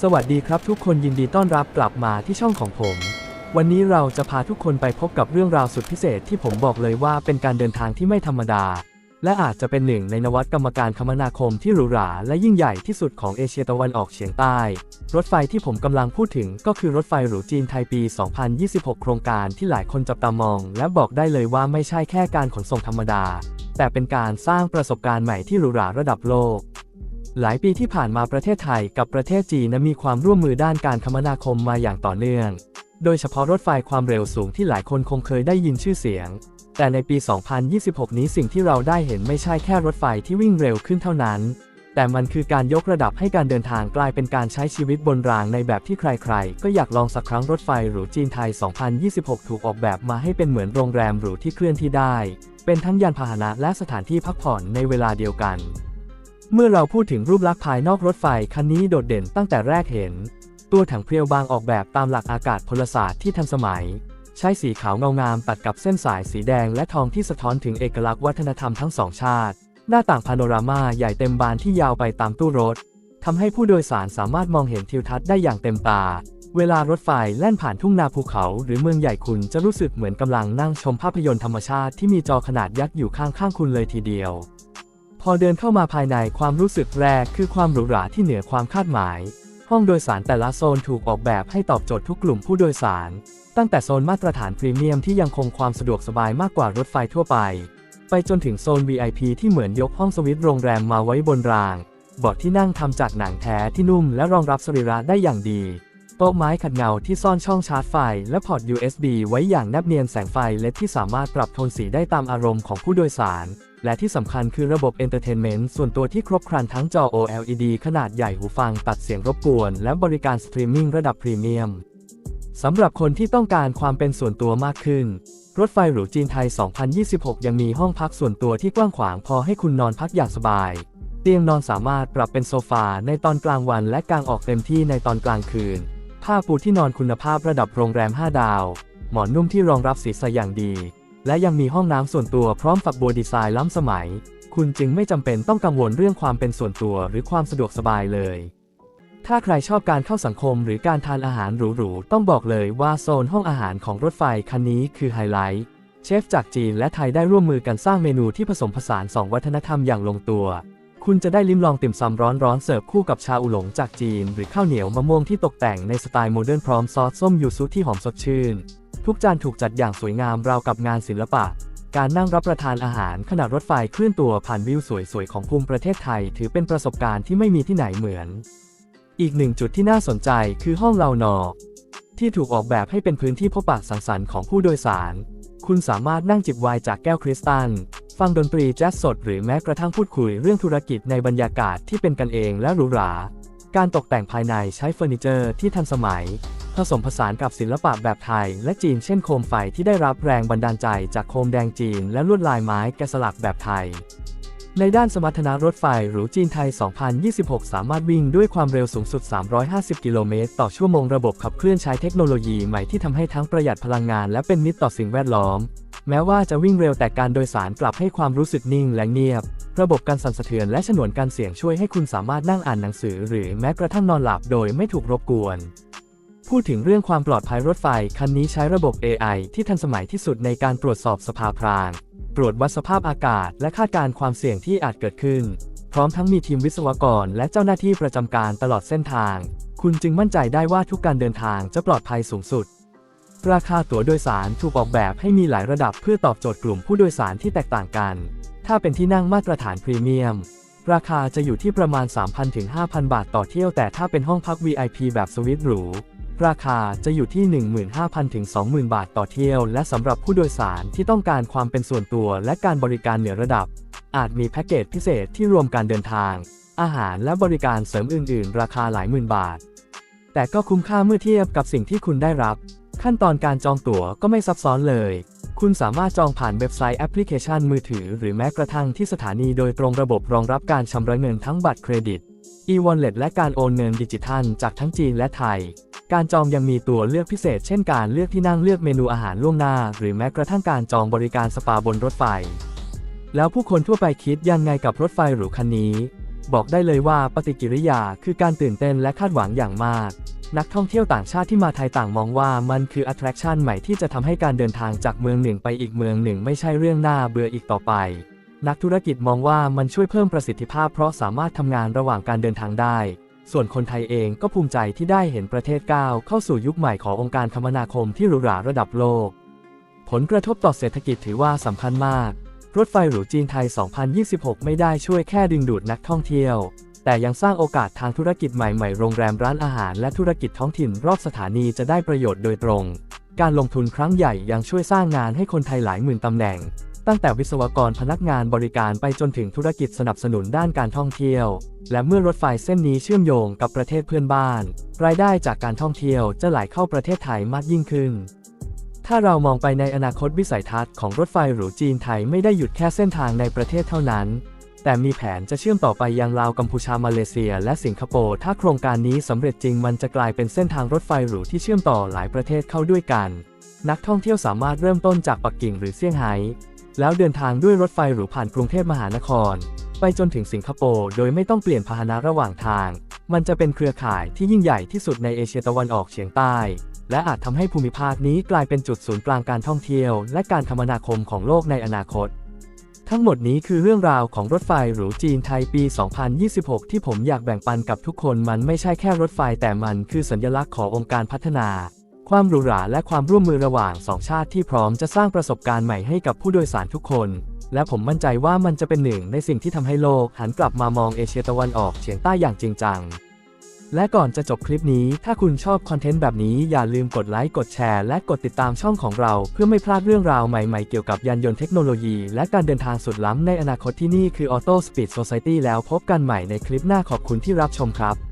สวัสดีครับทุกคนยินดีต้อนรับกลับมาที่ช่องของผม วันนี้เราจะพาทุกคนไปพบกับเรื่องราวสุดพิเศษที่ผมบอกเลยว่าเป็นการเดินทางที่ไม่ธรรมดา และอาจจะเป็นหนึ่งในนวัตกรรมการคมนาคมที่หรูหราและยิ่งใหญ่ที่สุดของเอเชียตะวันออกเฉียงใต้ รถไฟที่ผมกำลังพูดถึงก็คือรถไฟหรูจีนไทยปี 2026 โครงการที่หลายคนจับตามอง และบอกได้เลยว่าไม่ใช่แค่การขนส่งธรรมดา แต่เป็นการสร้างประสบการณ์ใหม่ที่หรูหราระดับโลก หลายปีที่ผ่านมาประเทศไทยกับประเทศจีนนั้นมีความร่วมมือด้านการคมนาคมมาอย่างต่อเนื่อง โดยเฉพาะรถไฟความเร็วสูงที่หลายคนคงเคยได้ยินชื่อเสียง แต่ในปี 2026 นี้สิ่งที่เราได้เห็นไม่ใช่แค่รถไฟที่วิ่งเร็วขึ้นเท่านั้น แต่มันคือการยกระดับให้การเดินทางกลายเป็นการใช้ชีวิตบนรางในแบบที่ใครๆ ก็อยากลองสักครั้งรถไฟหรูจีนไทย 2026 ถูกออกแบบมาให้เป็นเหมือนโรงแรมหรูที่เคลื่อนที่ได้ เป็นทั้งยานพาหนะและสถานที่พักผ่อนในเวลาเดียวกัน เมื่อเราพูดถึงรูปลักษณ์ภายนอกรถไฟคันนี้โดดเด่นตั้งแต่แรกเห็น ตัวถังเพรียวบางออกแบบตามหลักอากาศพลศาสตร์ที่ทันสมัย ใช้สีขาวเงางามตัดกับเส้นสายสีแดงและทองที่สะท้อนถึงเอกลักษณ์วัฒนธรรมทั้งสองชาติ หน้าต่างพาโนรามาใหญ่เต็มบานที่ยาวไปตามตู้รถทำให้ผู้โดยสารสามารถมองเห็นทิวทัศน์ได้อย่างเต็มตา เวลารถไฟแล่นผ่านทุ่งนาภูเขา หรือเมืองใหญ่คุณจะรู้สึกเหมือนกำลังนั่งชมภาพยนตร์ธรรมชาติที่มีจอขนาดยักษ์อยู่ข้างๆคุณเลยทีเดียว พอเดินเข้ามาภายในความรู้สึกแรกคือความหรูหราที่เหนือความคาดหมาย ห้องโดยสารแต่ละโซนถูกออกแบบให้ตอบโจทย์ทุกกลุ่มผู้โดยสาร ตั้งแต่โซนมาตรฐานพรีเมียมที่ยังคงความสะดวกสบายมากกว่ารถไฟทั่วไป ไปจนถึงโซน VIP ที่เหมือนยกห้องสวิตโรงแรมมาไว้บนรางเบาะที่นั่งทำจากหนังแท้ที่นุ่มและรองรับสรีระได้อย่างดี โต๊ะไม้ขัดเงาที่ซ่อนช่องชาร์จไฟ และพอร์ต USB ไว้อย่างแนบเนียนแสงไฟเลดที่สามารถปรับโทนสีได้ตามอารมณ์ของผู้โดยสาร และที่สำคัญคือระบบเอนเตอร์เทนเมนต์ส่วนตัวที่ครบครันทั้งจอ OLED ขนาดใหญ่หูฟังตัดเสียงรบกวน และบริการสตรีมมิ่งระดับพรีเมียมสำหรับคนที่ต้องการความเป็นส่วนตัวมากขึ้น รถไฟหรูจีนไทย 2026 ยังมีห้องพักส่วนตัวที่กว้างขวางพอให้คุณนอนพักอย่างสบาย เตียงนอนสามารถปรับเป็นโซฟาในตอนกลางวันและกางออกเต็มที่ในตอนกลางคืน ผ้าปูที่นอนคุณภาพระดับโรงแรม 5 ดาว หมอนนุ่มที่รองรับศีรษะอย่างดี และยังมีห้องน้ำส่วนตัวพร้อมฝักบัวดีไซน์ล้ำสมัย คุณจึงไม่จำเป็นต้องกังวลเรื่องความเป็นส่วนตัวหรือความสะดวกสบายเลย ถ้าใครชอบการเข้าสังคมหรือการทานอาหารหรูๆ ต้องบอกเลยว่าโซนห้องอาหารของรถไฟคันนี้คือไฮไลท์ เชฟจากจีนและไทยได้ร่วมมือกันสร้างเมนูที่ผสมผสานสองวัฒนธรรมอย่างลงตัว คุณจะได้ลิ้มลองติ่มซำร้อนๆเสิร์ฟคู่กับชาอุหลงจากจีน หรือข้าวเหนียวมะม่วงที่ตกแต่งในสไตล์โมเดิร์นพร้อมซอสส้มยูซุที่หอมสดชื่น ทุกจานถูกจัดอย่างสวยงามราวกับงานศิลปะ การนั่งรับประทานอาหารขณะรถไฟเคลื่อนตัวผ่านวิวสวยๆของภูมิประเทศไทย ถือเป็นประสบการณ์ที่ไม่มีที่ไหนเหมือน อีกหนึ่งจุดที่น่าสนใจคือห้องเลานอ ที่ถูกออกแบบให้เป็นพื้นที่พบปะสังสรรค์ของผู้โดยสาร คุณสามารถนั่งจิบไวน์จากแก้วคริสตัล ฟังดนตรีแจ๊สสด หรือแม้กระทั่งพูดคุยเรื่องธุรกิจในบรรยากาศที่เป็นกันเองและหรูหราการตกแต่งภายในใช้เฟอร์นิเจอร์ที่ทันสมัย ผสมผสานกับศิลปะแบบไทยและจีนเช่นโคมไฟที่ได้รับแรงบันดาลใจจากโคมแดงจีนและลวดลายไม้แกะสลักแบบไทย ในด้านสมรรถนะรถไฟหรูจีนไทย 2026 สามารถวิ่งด้วยความเร็วสูงสุด 350 กิโลเมตร ต่อชั่วโมงระบบขับเคลื่อนใช้เทคโนโลยีใหม่ที่ทำให้ทั้งประหยัดพลังงานและเป็นมิตรต่อสิ่งแวดล้อม แม้ว่าจะวิ่งเร็วแต่การโดยสารกลับให้ความรู้สึกนิ่งและเงียบ ระบบการสั่นสะเทือนและฉนวนการเสียงช่วยให้คุณสามารถนั่งอ่านหนังสือ หรือแม้กระทั่งนอนหลับโดยไม่ถูกรบกวน พูดถึงเรื่องความปลอดภัยรถไฟ คันนี้ใช้ระบบ AI ที่ทันสมัยที่สุดในการตรวจสอบสภาพราง ตรวจวัดสภาพอากาศ และคาดการณ์ความเสี่ยงที่อาจเกิดขึ้น พร้อมทั้งมีทีมวิศวกร และเจ้าหน้าที่ประจำการตลอดเส้นทาง คุณจึงมั่นใจได้ว่าทุกการเดินทางจะปลอดภัยสูงสุด ราคาตั๋วโดยสารถูกออกแบบให้มีหลายระดับเพื่อตอบโจทย์กลุ่มผู้โดยสารที่แตกต่างกัน ถ้าเป็นที่นั่งมาตรฐานพรีเมียมราคาจะอยู่ที่ประมาณ 3,000 ถึง 5,000 บาทต่อเที่ยว แต่ถ้าเป็นห้องพัก VIP แบบสวิตหรู ราคาจะอยู่ที่ 15,000 ถึง 20,000 บาทต่อเที่ยว และสำหรับผู้โดยสารที่ต้องการความเป็นส่วนตัวและการบริการเหนือระดับ อาจมีแพ็กเกจพิเศษที่รวมการเดินทาง อาหารและบริการเสริมอื่น ๆ ราคาหลายหมื่นบาท แต่ก็คุ้มค่าเมื่อเทียบกับสิ่งที่คุณได้รับ ขั้นตอนการจองตั๋วก็ไม่ซับซ้อนเลย คุณสามารถจองผ่านเว็บไซต์แอปพลิเคชันมือถือ หรือแม้กระทั่งที่สถานีโดยตรงระบบรองรับการชำระเงินทั้งบัตรเครดิต e-wallet และการโอนเงินดิจิทัลจากทั้งจีนและไทย การจองยังมีตัวเลือกพิเศษ เช่นการเลือกที่นั่งเลือกเมนูอาหารล่วงหน้า หรือแม้กระทั่งการจองบริการสปาบนรถไฟ แล้วผู้คนทั่วไปคิดยังไงกับรถไฟหรูคันนี้ บอกได้เลยว่าปฏิกิริยาคือการตื่นเต้นและคาดหวังอย่างมาก นักท่องเที่ยวต่างชาติที่มาไทยต่างมองว่ามันคือ attraction ใหม่ที่จะทำให้การเดินทางจากเมืองหนึ่งไปอีกเมืองหนึ่ง ไม่ใช่เรื่องน่าเบื่ออีกต่อไป นักธุรกิจมองว่ามันช่วยเพิ่มประสิทธิภาพเพราะสามารถทำงานระหว่างการเดินทางได้ ส่วนคนไทยเองก็ภูมิใจที่ได้เห็นประเทศก้าวเข้าสู่ยุคใหม่ขององค์การคมนาคมที่หรูหราระดับโลก ผลกระทบต่อเศรษฐกิจถือว่าสำคัญมาก รถไฟหรูจีนไทย 2026 ไม่ได้ช่วยแค่ดึงดูดนักท่องเที่ยว แต่ยังสร้างโอกาสทางธุรกิจใหม่ๆ โรงแรมร้านอาหารและธุรกิจท้องถิ่นรอบสถานีจะได้ประโยชน์โดยตรง การลงทุนครั้งใหญ่ยังช่วยสร้างงานให้คนไทยหลายหมื่นตำแหน่ง ตั้งแต่วิศวกรพนักงานบริการไปจนถึงธุรกิจสนับสนุนด้านการท่องเที่ยว และเมื่อรถไฟเส้นนี้เชื่อมโยงกับประเทศเพื่อนบ้าน รายได้จากการท่องเที่ยวจะไหลเข้าประเทศไทยมากยิ่งขึ้น ถ้าเรามองไปในอนาคตวิสัยทัศน์ของรถไฟหรูจีนไทยไม่ได้หยุดแค่เส้นทางในประเทศเท่านั้น แต่มีแผนจะเชื่อมต่อไปยังลาวกัมพูชามาเลเซีย และสิงคโปร์ถ้าโครงการนี้สำเร็จจริงมันจะกลายเป็นเส้นทางรถไฟหรูที่เชื่อมต่อหลายประเทศเข้าด้วยกัน นักท่องเที่ยวสามารถเริ่มต้นจากปักกิ่งหรือเซี่ยงไฮ้ แล้วเดินทางด้วยรถไฟหรูผ่านกรุงเทพมหานคร ไปจนถึงสิงคโปร์โดยไม่ต้องเปลี่ยนพาหนะระหว่างทาง มันจะเป็นเครือข่ายที่ยิ่งใหญ่ที่สุดในเอเชียตะวันออกเฉียงใต้ และอาจทำให้ภูมิภาคนี้กลายเป็นจุดศูนย์กลางการท่องเที่ยว และการคมนาคมของโลกในอนาคต ทั้งหมดนี้คือเรื่องราวของรถไฟหรูจีนไทยปี 2026 ที่ผมอยากแบ่งปันกับทุกคนมันไม่ใช่แค่รถไฟแต่มันคือสัญลักษณ์ขององค์การพัฒนา ความหรูหราและความร่วมมือระหว่างสองชาติที่พร้อมจะสร้างประสบการณ์ใหม่ให้กับผู้โดยสารทุกคน และผมมั่นใจว่ามันจะเป็นหนึ่งในสิ่งที่ทำให้โลกหันกลับมามองเอเชียตะวันออกเฉียงใต้อย่างจริงจัง และก่อนจะจบคลิปนี้ ถ้าคุณชอบคอนเทนต์แบบนี้อย่าลืมกดไลค์กดแชร์และกดติดตามช่องของเรา เพื่อไม่พลาดเรื่องราวใหม่ๆเกี่ยวกับยานยนต์เทคโนโลยี และการเดินทางสุดล้ำในอนาคตที่นี่คือ Auto Speed Society แล้วพบกันใหม่ในคลิปหน้าขอบคุณที่รับชมครับ